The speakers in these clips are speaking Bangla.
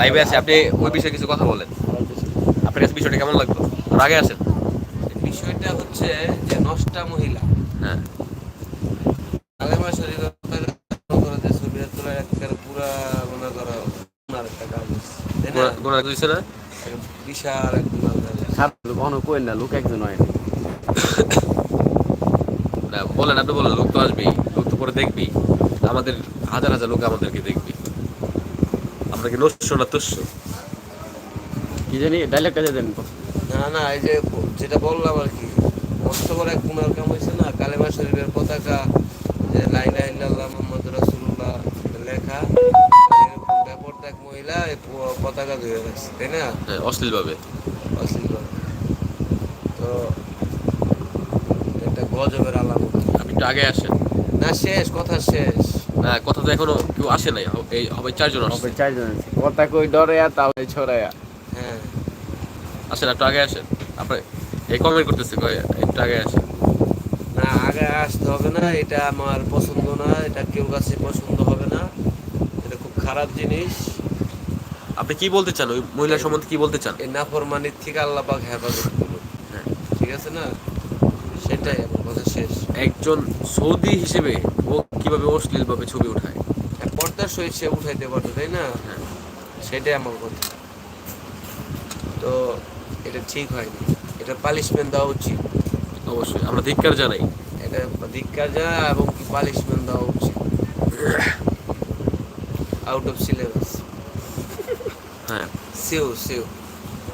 লাইভে আছে আপনি ওই বিষয়ে কিছু কথা বলেন। আপনার কাছে বিষয়টা কেমন লাগল? আর আগে আসেন। বিষয়টা হচ্ছে যে নষ্টা মহিলা। আলেমা বিশাল না লোক একজন হয় বলেন আপনি বলেন লোক তো আসবেই লোক তো পরে দেখবি আমাদের হাজার হাজার লোক আমাদেরকে দেখবি। আমরা কি নস্য না তুষ্য কি জানি ডাইলেক্টটা দিয়ে দেন না না এই যে যেটা বললাম আর কি মস্ত বড় এক গুনার কাম হয়েছে না কালেমা শরীফের পতাকা যে লাইলা ইল্লাল্লাহ মোহাম্মদ রাসূলুল্লাহ লেখা ব্যাপারটা এক মহিলা পতাকা ধরে রাখছে তাই না? হ্যাঁ অশ্লীলভাবে। অশ্লীল তো এটা গজবের আলামত। আপনি একটু আগে আসেন। না শেষ কথা শেষ। কথা তো এখনও কেউ আসে নাই। এই হবে চারজন আসছে। হবে চারজন আছে কথা কই ডরে তাও ছড়ায়া। হ্যাঁ। আসেন একটু আগে আসেন। আপনি এই কমেন্ট করতেছে কয়, একটু আগে আসেন। না আগে আসতে হবে না এটা আমার পছন্দ না এটা কেউ কাছে পছন্দ হবে না। এটা খুব খারাপ জিনিস। আপনি কি বলতে চান? ওই মহিলা সম্বন্ধে কি বলতে চান? এই নাফরমানির থেকে আল্লাহ পাক হেফাজত করুন। হ্যাঁ। ঠিক আছে না? সেটাই আমার কথা শেষ। একজন সৌদি হিসেবে ও কীভাবে অশ্লীলভাবে ছবি উঠায়? হ্যাঁ, পর্দার সহিত সে উঠাইতে পারতো তাই না? হ্যাঁ। সেটাই আমার কথা। তো এটা ঠিক হয়নি। এটা পালিশমেন্ট দেওয়া উচিত। অবশ্যই আমরা ধিক্কার জানাই। এটা ধিক্কার জানা এবং কি পালিশমেন্ট দেওয়া উচিত। আউট অফ সিলেবাস হ্যাঁ। সিও সিও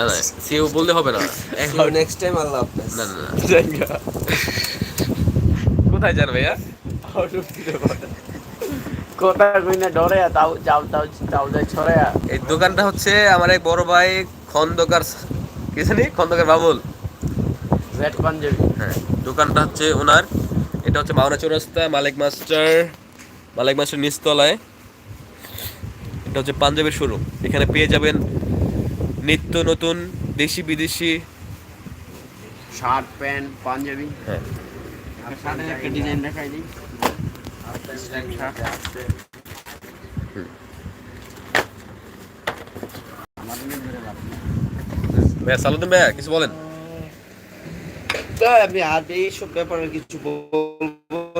না না সেও বলতে হবে না। এখন নেক্সট টাইম আল্লাহ হাফেজ। না না না। কোথায় যান ভাইয়া কথা কই না ডরে তাও যাও তাও তাও যায় ছড়ায়া এই দোকানটা হচ্ছে আমার এক বড় ভাই খন্দকার কি জানি? খন্দকার বাবুল। রেড পাঞ্জাবি। হ্যাঁ দোকানটা হচ্ছে ওনার। এটা হচ্ছে মাওনা চৌরাস্তা মালিক মাস্টার মালিক মাস্টার নিচতলায়। এটা হচ্ছে পাঞ্জাবের শোরুম এখানে পেয়ে যাবেন নিত্য নতুন দেশি বিদেশি শার্ট প্যান্ট পাঞ্জাবি। হ্যাঁ। একটা ডিজাইন দেখাই দিই ভাইয়া কিছু বলেন? আমি আর এইসব ব্যাপারে কিছু বলব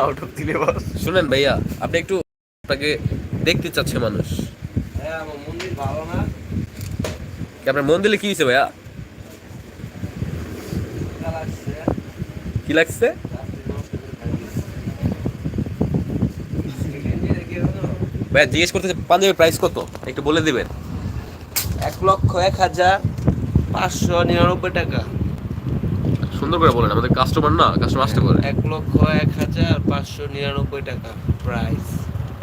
আউট অফ সিলেবাস শুনেন ভাইয়া আপনি একটু আপনাকে দেখতে চাচ্ছে মানুষ। হ্যাঁ মন্দির আপনার মন দিলে কি হয়েছে ভাইয়া? কি লাগছে? ভাইয়া জিজ্ঞেস করতেছে পাঞ্জাবের প্রাইস কত? একটু বলে দিবেন। এক লক্ষ এক হাজার পাঁচশো নিরানব্বই টাকা। সুন্দর করে বলেন আমাদের কাস্টমার না কাস্টমার আসতে পারে। এক লক্ষ এক হাজার পাঁচশো নিরানব্বই টাকা প্রাইস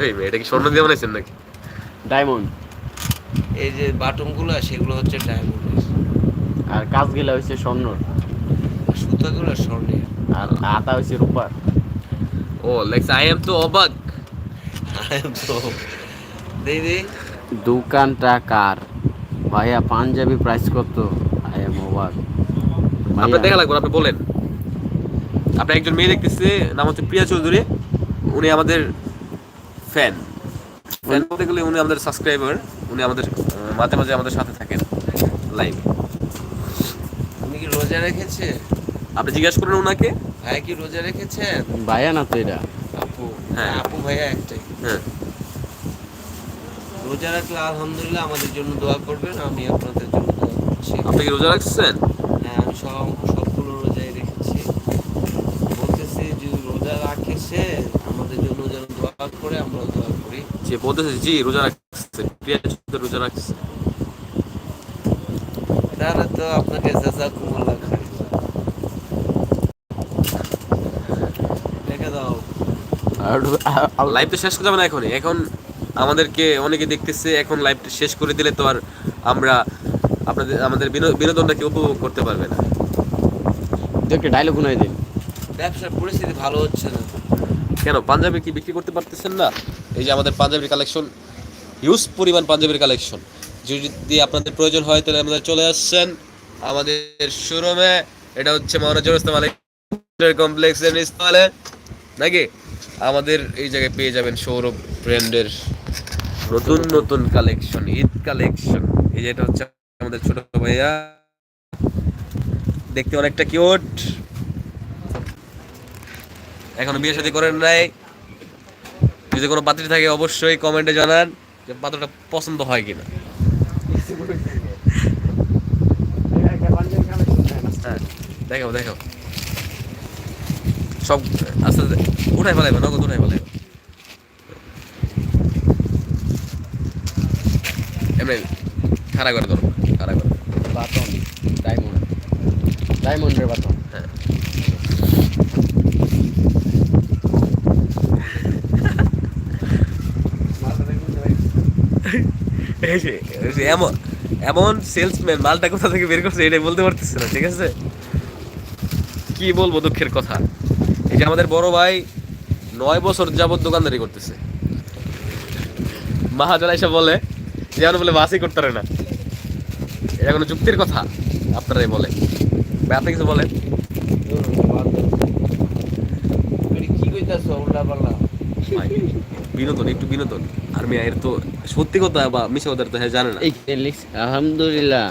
এই এটা কি স্বর্ণ দিয়ে বানাইছেন নাকি? ডায়মন্ড এই যে বাটনগুলো সেগুলো হচ্ছে ডায়মন্ডের আর কাজগুলা হচ্ছে স্বর্ণর। সুতাগুলো স্বর্ণের। আর আতা হচ্ছে রূপার। ও লেখছে আই এম তো অবাক. আই এম তো দিদি দোকানটা কার? ভাইয়া পাঞ্জাবি প্রাইস কত? আই এম অবাক। আপনার দেখা লাগবে আপনি বলেন। আপনি একজন মেয়ে দেখতেছে নাম হচ্ছে প্রিয়া চৌধুরী। উনি আমাদের ফ্যান। ফ্যান বলতে গেলে উনি আমাদের সাবস্ক্রাইবার উনি আমাদের মাঝে মাঝে আমাদের সাথে থাকেন লাইভ উনি কি রোজা রেখেছে? আপনি জিজ্ঞাসা করেন ওনাকে ভাই কি রোজা রেখেছেন? ভাইয়া না তো এটা। আপু হ্যাঁ। হ্যাঁ। আপু ভাইয়া একটাই। হ্যাঁ। রোজা রাখলে আলহামদুলিল্লাহ আমাদের জন্য দোয়া করবেন আমি আপনাদের জন্য দোয়া করছি। আপনি কি রোজা রাখছেন? হ্যাঁ আমি সব সবগুলো রোজাই রেখেছি বলতেছি যে রোজা রাখে সে আমাদের জন্য যেন দোয়া করে আমরা যে বলতেছে জি রোজা রাখছে প্রিয়া চৌধুরী রোজা রাখছে তাহলে তো আপনাকে দেখে দাও লাইভ শেষ করা যাবে না এখনই এখন আমাদেরকে অনেকে দেখতেছে এখন লাইভটা শেষ করে দিলে তো আর আমরা আপনাদের আমাদের বিনো- বিনোদনটাকে উপভোগ করতে পারবে না। একটা ডায়লগ শুনাই দিন। ব্যবসার পরিস্থিতি ভালো হচ্ছে না। কেন পাঞ্জাবি কি বিক্রি করতে পারতেছেন না? এই যে আমাদের পাঞ্জাবির কালেকশন হিউজ পরিমাণ পাঞ্জাবির কালেকশন যদি আপনাদের প্রয়োজন হয়, তাহলে আমাদের চলে আসছেন আমাদের শোরুমে। এটা হচ্ছে মহারাজ কমপ্লেক্সের নিচতলে নাকি? আমাদের এই জায়গায় পেয়ে যাবেন সৌরভ ব্র্যান্ডের নতুন নতুন কালেকশন ঈদ কালেকশন এই যে এটা হচ্ছে আমাদের ছোট ভাইয়া। দেখতে অনেকটা কিউট এখনও বিয়ে শাদী করেন নাই। যদি কোনো পাত্রী থাকে, অবশ্যই কমেন্টে জানান যে পাত্রটা পছন্দ হয় কিনা। হ্যাঁ দেখাও দেখাও। সব, আস্তে আস্তে, উঠাই ফেলাইবে, নগদ উঠাই ফেলাইবে। এমনি খাড়া করে ধরো, খাড়া করে। বাটন ডায়মন্ড ডায়মন্ডের বাটন হ্যাঁ এই যে- এই যে এমন এমন সেলসম্যান মালটা কোথা থেকে বের করছে এটাই বলতে পারতেছে না ঠিক আছে? কি বলব দুঃখের কথা? এই যে আমাদের বড় ভাই নয় বছর যাবত দোকানদারি করতেছে। মহাজন এসে বলে যে এখন বলে বাসই করতে পারে না। এটা কোনো যুক্তির কথা? আপনারাই বলে আপনি কিছু বলেন। বিনোদন একটু বিনোদন। আর মিয়া এর তো সত্যি কথা বা মিশা কথা তো হ্যাঁ জানে না। আলহামদুলিল্লাহ।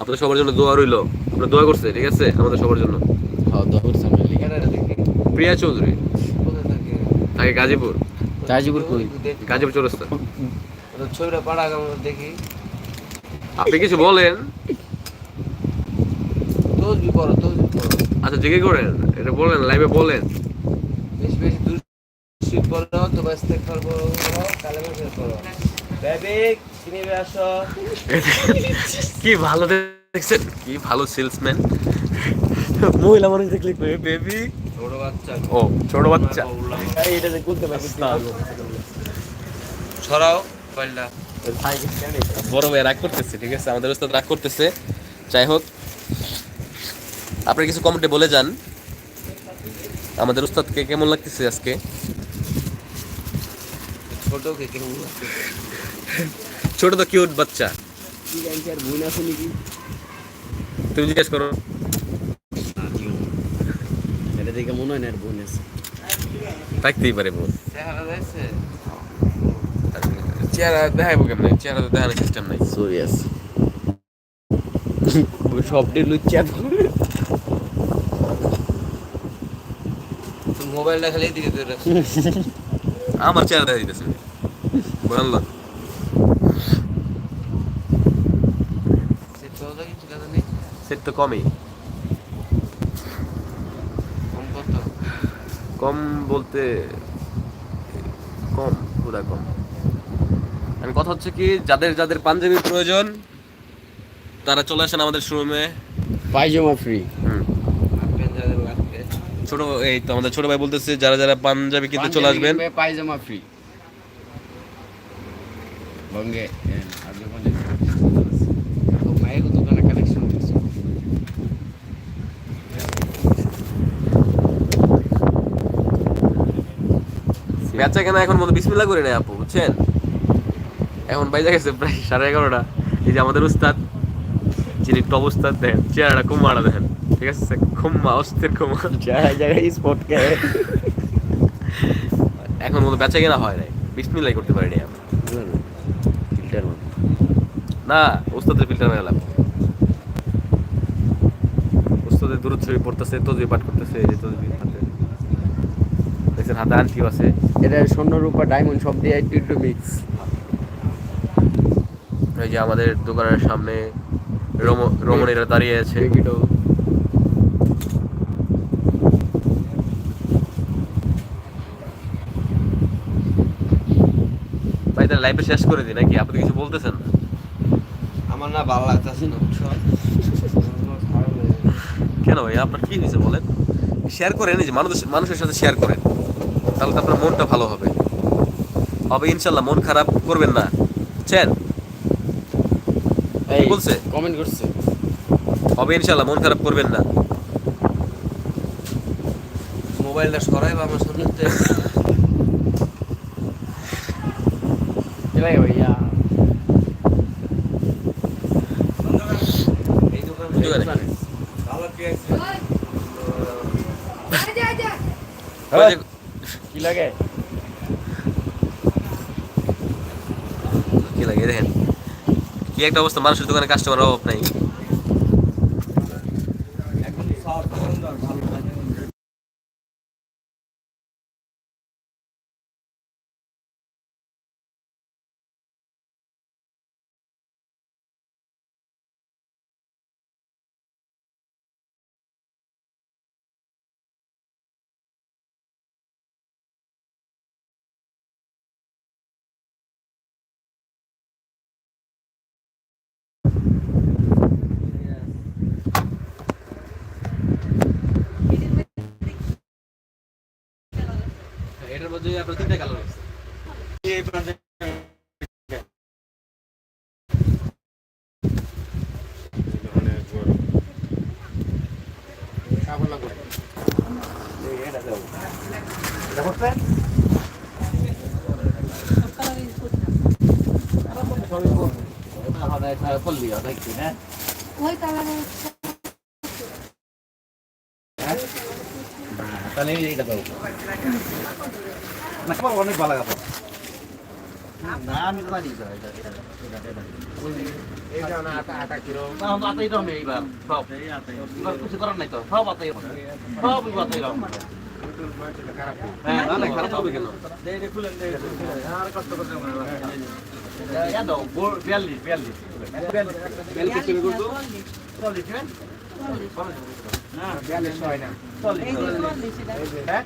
আপনাদের সবার জন্য দোয়া রইল। আপনার দোয়া করছে ঠিক আছে? আমাদের সবার জন্য। হ্যাঁ দেখি। প্রিয়া চৌধুরী। থাকে? গাজীপুর। গাজীপুর কই? গাজীপুর চৌরাস্তা। ছবিটা পাড়া দেখি। আপনি কিছু বলেন? তসবি করো তসবি করো। আচ্ছা জিজ্ঞে করেন। এটা বলেন লাইভে বলেন। করো তো বাঁচতে পারব কালে মাসে করো বেবি কিনে আসো। কি ভালো দেখছেন? কি ভালো সেলসম্যান মহিলা মানুষ দেখলে বেবি। ছোট বাচ্চা। ও ছোট বাচ্চা। এটা যে করতে পারছিস ছড়াও পাল্লা বড় ভাই রাগ করতেছে ঠিক আছে? আমাদের ওস্তাদ রাগ করতেছে। যাই হোক আপনি কিছু কমেন্টে বলে যান। আমাদের উস্তাদকে কেমন লাগতেছে আজকে? ছোট কে কেমন ছোট তো কিউট বাচ্চা কি জানছি আর বোন আছে নাকি তুমি জিজ্ঞেস করো এটা দেখে মনে হয় না আর বোন আছে থাকতেই পারে বোন চেহারা দেখাইবো কেমন চেহারা তো দেখানোর সিস্টেম নাই সরি আছে সবটি লুচ্চা তুমি মোবাইলটা খালি এদিকে আমার চেহারা দেখা দিতেছে নেই সেট তো কমই কম বলতে কম পুরা কম আমি কথা হচ্ছে কি যাদের যাদের পাঞ্জাবি প্রয়োজন তারা চলে আসেন আমাদের শোরুমে পায়জামা ফ্রি আপনি যাদের লাগবে ছোট এই তো আমাদের ছোট ভাই বলতেছে যারা যারা পাঞ্জাবি কিনতে চলে আসবেন। পায়জামা ফ্রি মায়ের দোকানে কালেকশন দিচ্ছে বেচা কেনা এখন মতো বিসমিল্লা করে নেয় আপু বুঝছেন এখন বাইজা গেছে প্রায় সাড়ে এগারোটা এই যে আমাদের উস্তাদ যিনি টপ উস্তাদ দেখেন চেহারাটা কুমারা দেখেন ঠিক আছে খুম্মা অস্থির খুম্মা জায়গায় জায়গায় স্পট এখন মতো বেচা কেনা হয় নাই বিসমিল্লাই করতে পারিনি আমি ফিল্টার মতো না উস্তাদের ফিল্টার মেলাম উস্তাদের দূর ছবি পড়তেছে তসবি পাঠ করতেছে এই হাতে। দেখছেন হাতে আছে। এটা স্বর্ণ রূপা ডায়মন্ড সব দিয়ে একটু একটু মিক্স এই যে আমাদের দোকানের সামনে রম- রমণীরা দাঁড়িয়ে আছে। ভাই লাইফে শেষ করে দিই নাকি? আপনি কিছু বলতেছেন? না? আমার না ভালো লাগতেছে না কেন ভাই আপনার কি হয়েছে বলেন? শেয়ার করেন যে মানুষ মানুষের সাথে শেয়ার করেন। তাহলে তো আপনার মনটা ভালো হবে। হবে ইনশাল্লাহ মন খারাপ করবেন না। বুঝছেন? এই বলছে? কমেন্ট করছে। হবে ইনশাল্লাহ মন খারাপ করবেন না। মোবাইলটা সরাই বা আমার সামনে ভাই ভাইয়া এই দোকান এই দোকানে? ভালো কি আছে ওই যে- কি লাগে? কি লাগে দেখেন। কি একটা অবস্থা মানুষের দোকানে কাস্টমার অভাব নাই। এটার মধ্যে আপনার তিনটা কালার আছে। এই প্রান্তে ওই কালারে তাহলে এইটা দাও। না অনেক ভালো কাপড় না আমি তো জানি। তো এটা এটা এটা এটা। না আটা আটা কিরো না এইবার। সব কিছু করার নাই তো। সব আতাই রকম সব আতাই রকম হ্যাঁ না না খারাপ হবে কেন? আর কষ্ট করতে হবে না। দাও বিয়াল্লিশ বিয়াল্লিশ। বিয়াল্লিশ বেল চল্লিশ হ্যাঁ? না বিয়াল্লিশ হয় না। হ্যাঁ?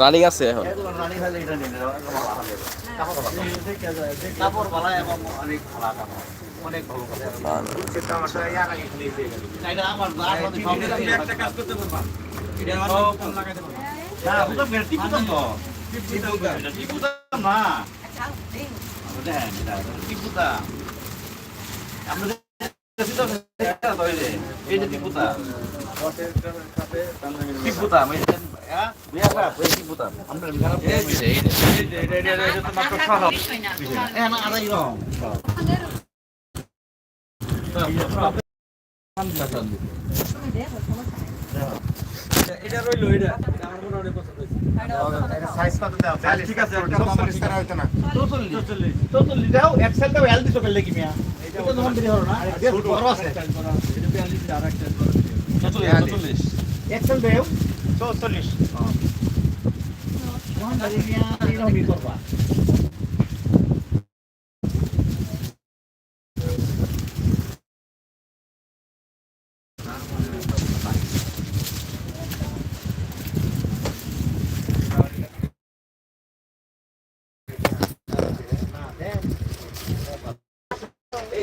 রানিং আছে এখন। রানী খালি এটা নিন কাপড় ভালো এবং অনেক ভালো একটা কাজ করতে পারবা। এটা লাগাইতে পারবা না বুঝলাম না। আমরা এটা হ্যাঁ রইল এটা। আমার মনে অনেক পছন্দ হয়েছে সাইজ কত দাও ঠিক আছে, হইতো না। দাও এক্সেল দাও এল দিছো কি মিয়া এটা যখন দেরি হলো না বেশ বড় আছে। চল্লিশ। এক্সেল দেও। চল্লিশ। যখন দেরি মিয়া এরকমই করবা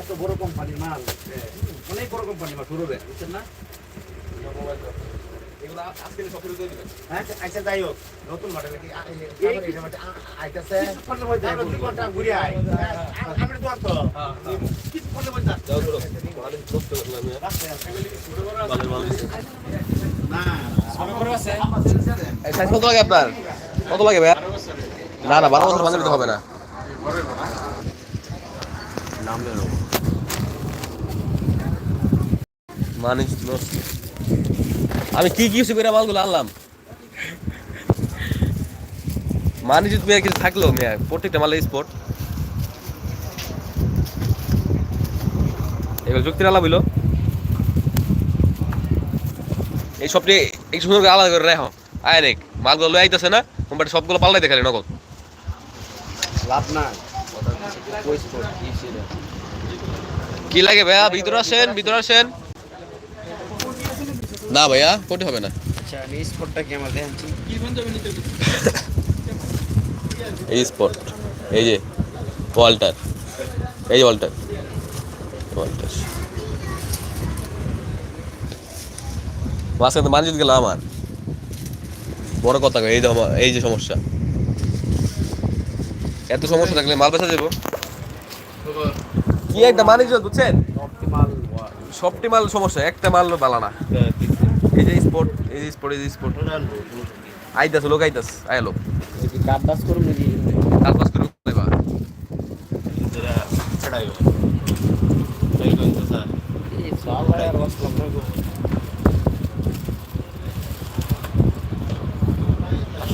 এত বড় কোম্পানির মাল অনেক বড় কোম্পানির মাল শুরু বুঝছেন না হ্যাঁ আচ্ছা যাই হোক নতুন মডেল আইতাছে আমি তো কত লাগে আপনার? কত লাগে না না, বারো বছর বাজার হবে না। নষ্ট আমি কি কি করে মালগুলো আনলাম? মানুষ যদি মেয়ে কিছু থাকল মেয়ে প্রত্যেকটা মালে স্পট এগুলো যুক্তির আলাপ হইল। এই সবটি এই সুন্দর করে আলাদা করে রেখো। আয় রেখ মালগুলো লই আইতেছে না? কোম্পানি সবগুলো পাল্টাই দেখালে নগদ। লাভ স্পোর্ট কি? লাগে ভাইয়া? ভিতরে আসেন ভিতরে আসেন। না ভাইয়া কোটি হবে না। আচ্ছা এই স্পট এই যে ওয়াল্টার। এই ওয়াল্টার। ওয়াল্টার মাঝখানে মানজিত গেল আমার। বড় কথা এই যে আমার- এই যে সমস্যা। এত সমস্যা থাকলে মাল বেচা যাব? কি একটা মানিজ বুঝছেন? অপটিমাল সবটি মাল সমস্যা একটা মাল বালা না। এই যে স্পট এই যে স্পট এই যে স্পট আইতাস লোক আইতাস আয় লোক। কি কাট দাস করুন নাকি কাল পাস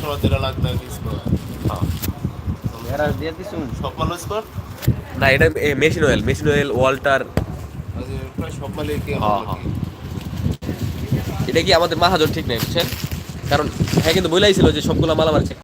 সব এরা দিয়ে না এটা machine oil machine oil Walter হ্যাঁ, হ্যাঁ। এটা কি আমাদের মাহাজন ঠিক নাই বুঝছেন কারণ হ্যাঁ কিন্তু বইলাইছিল যে সবগুলো মাল আমার check